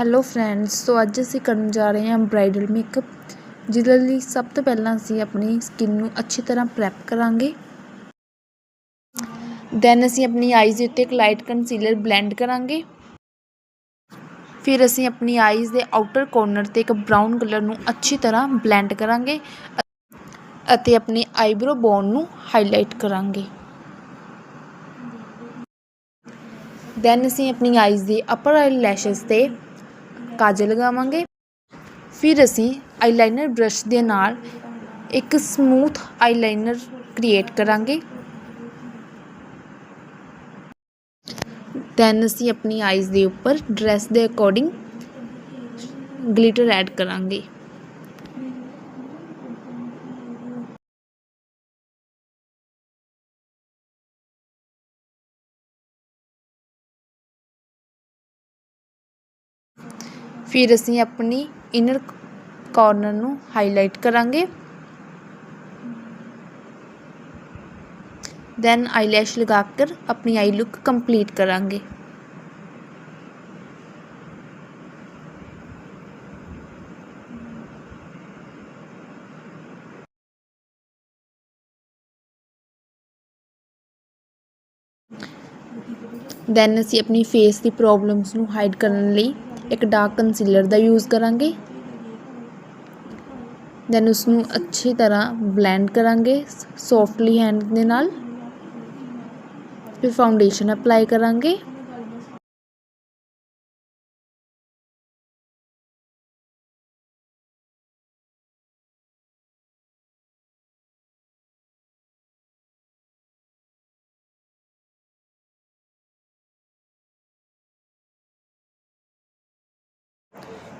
Hello friends ਸੋ ਅੱਜ ਅਸੀਂ ਕਰਨ ਜਾ ਰਹੇ ਹਾਂ ਬ੍ਰਾਈਡਲ ਮੇਕਅਪ ਜਿਹਦੇ ਲਈ ਸਭ ਤੋਂ ਪਹਿਲਾਂ ਅਸੀਂ ਆਪਣੀ ਸਕਿਨ ਨੂੰ ਅੱਛੀ ਤਰ੍ਹਾਂ ਪ੍ਰੈਪ ਕਰਾਂਗੇ। ਦੈਨ ਅਸੀਂ ਆਪਣੀ ਆਈਜ਼ ਦੇ ਉੱਤੇ ਇੱਕ ਲਾਈਟ ਕੰਸੀਲਰ ਬਲੈਂਡ ਕਰਾਂਗੇ। ਫਿਰ ਅਸੀਂ ਆਪਣੀ ਆਈਜ਼ ਦੇ ਆਊਟਰ ਕੋਰਨਰ ਤੇ ਇੱਕ ਬਰਾਊਨ ਕਲਰ ਨੂੰ ਅੱਛੀ ਤਰ੍ਹਾਂ ਬਲੈਂਡ ਕਰਾਂਗੇ ਅਤੇ ਆਪਣੀ ਆਈਬ੍ਰੋ ਬੋਨ ਨੂੰ ਹਾਈਲਾਈਟ ਕਰਾਂਗੇ। ਦੈਨ ਅਸੀਂ ਆਪਣੀ ਆਈਜ਼ ਦੇ ਅਪਰ ਆਈ ਲੈਸ਼ਸ ਤੇ ਕਾਜਲ ਲਗਾਵਾਂਗੇ ਫਿਰ ਅਸੀਂ ਆਈਲਾਈਨਰ ਬ੍ਰਸ਼ ਦੇ ਨਾਲ ਇੱਕ ਸਮੂਥ ਆਈਲਾਈਨਰ ਕ੍ਰੀਏਟ ਕਰਾਂਗੇ। ਦੈਨ ਅਸੀਂ ਆਪਣੀ ਆਈਜ਼ ਦੇ ਉੱਪਰ ਡਰੈਸ ਦੇ ਅਕੋਰਡਿੰਗ ਗਲਿਟਰ ਐਡ ਕਰਾਂਗੇ। ਫਿਰ ਅਸੀਂ ਆਪਣੀ ਇਨਰ ਕਾਰਨਰ ਨੂੰ ਹਾਈਲਾਈਟ ਕਰਾਂਗੇ। ਦੈਨ ਆਈਲੈਸ਼ ਲਗਾ ਕੇ ਆਪਣੀ ਆਈ ਲੁੱਕ ਕੰਪਲੀਟ ਕਰਾਂਗੇ। ਦੈਨ ਅਸੀਂ ਆਪਣੀ ਫੇਸ ਦੀ ਪ੍ਰੋਬਲਮਸ ਨੂੰ ਹਾਈਡ ਕਰਨ ਲਈ ਇੱਕ ਡਾਰਕ ਕੰਸੀਲਰ ਦਾ ਯੂਜ਼ ਕਰਾਂਗੇ। ਦੈਨ ਉਸ ਨੂੰ ਅੱਛੀ ਤਰ੍ਹਾਂ ਬਲੈਂਡ ਕਰਾਂਗੇ ਸੌਫਟਲੀ ਹੈਂਡ ਦੇ ਨਾਲ। ਫਿਰ ਫਾਊਂਡੇਸ਼ਨ ਅਪਲਾਈ ਕਰਾਂਗੇ।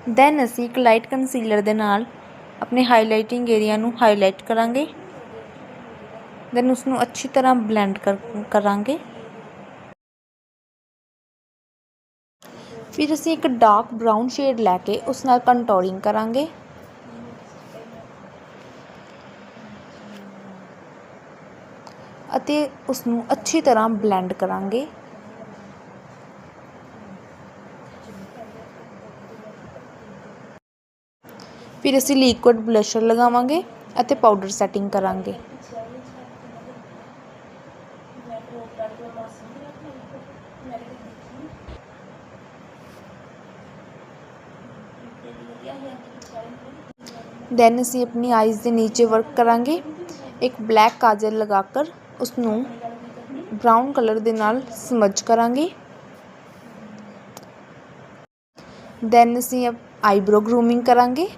ਦੈਨ ਅਸੀਂ ਇੱਕ ਲਾਈਟ ਕੰਸੀਲਰ ਦੇ ਨਾਲ ਆਪਣੇ ਹਾਈਲਾਈਟਿੰਗ ਏਰੀਆ ਨੂੰ ਹਾਈਲਾਈਟ ਕਰਾਂਗੇ। ਦੈਨ ਉਸ ਨੂੰ ਅੱਛੀ ਤਰ੍ਹਾਂ ਬਲੈਂਡ ਕਰ, ਕਰਾਂਗੇ। ਫਿਰ ਅਸੀਂ ਇੱਕ ਡਾਰਕ ਬਰਾਊਨ ਸ਼ੇਡ ਲੈ ਕੇ ਉਸ ਨਾਲ ਕੰਟੋਰਿੰਗ ਕਰਾਂਗੇ। ਅਤੇ ਉਸ ਨੂੰ ਅੱਛੀ ਤਰ੍ਹਾਂ ਬਲੈਂਡ ਕਰਾਂਗੇ। ਫਿਰ ਅਸੀਂ ਲਿਕੁਇਡ ਬਲਸ਼ਰ ਲਗਾਵਾਂਗੇ ਅਤੇ ਪਾਊਡਰ ਸੈਟਿੰਗ ਕਰਾਂਗੇ ਦੈਨ ਅਸੀਂ ਆਪਣੀ ਆਈਜ਼ ਦੇ ਨੀਚੇ ਵਰਕ ਕਰਾਂਗੇ ਇੱਕ ਬਲੈਕ ਕਾਜਲ ਲਗਾ ਕਰ ਉਸ ਨੂੰ ਬਰਾਊਨ ਕਲਰ ਦੇ ਨਾਲ ਸਮਝ ਕਰਾਂਗੇ ਦੈਨ ਅਸੀਂ ਆਈਬ੍ਰੋ ਗਰੂਮਿੰਗ ਕਰਾਂਗੇ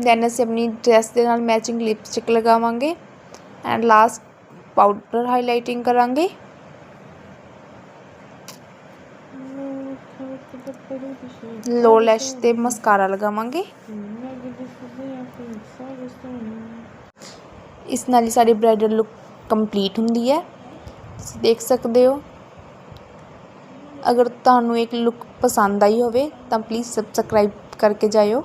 ਦੈਨ ਅਸੀਂ ਆਪਣੀ ਡਰੈਸ ਦੇ ਨਾਲ ਮੈਚਿੰਗ ਲਿਪਸਟਿਕ ਲਗਾਵਾਂਗੇ ਐਂਡ ਲਾਸਟ ਪਾਊਡਰ ਹਾਈਲਾਈਟਿੰਗ ਕਰਾਂਗੇ। ਲੋ ਲੈਸ਼ ਤੇ ਮਸਕਾਰਾ ਲਗਾਵਾਂਗੇ। ਇਸ ਨਾਲ ਹੀ ਸਾਡੀ ਬ੍ਰਾਈਡਲ ਲੁੱਕ ਕੰਪਲੀਟ ਹੁੰਦੀ ਹੈ। ਤੁਸੀਂ ਦੇਖ ਸਕਦੇ ਹੋ। ਅਗਰ ਤੁਹਾਨੂੰ ਇੱਕ ਲੁੱਕ ਪਸੰਦ ਆਈ ਹੋਵੇ ਤਾਂ ਪਲੀਜ਼ ਸਬਸਕ੍ਰਾਈਬ ਕਰਕੇ ਜਾਇਓ।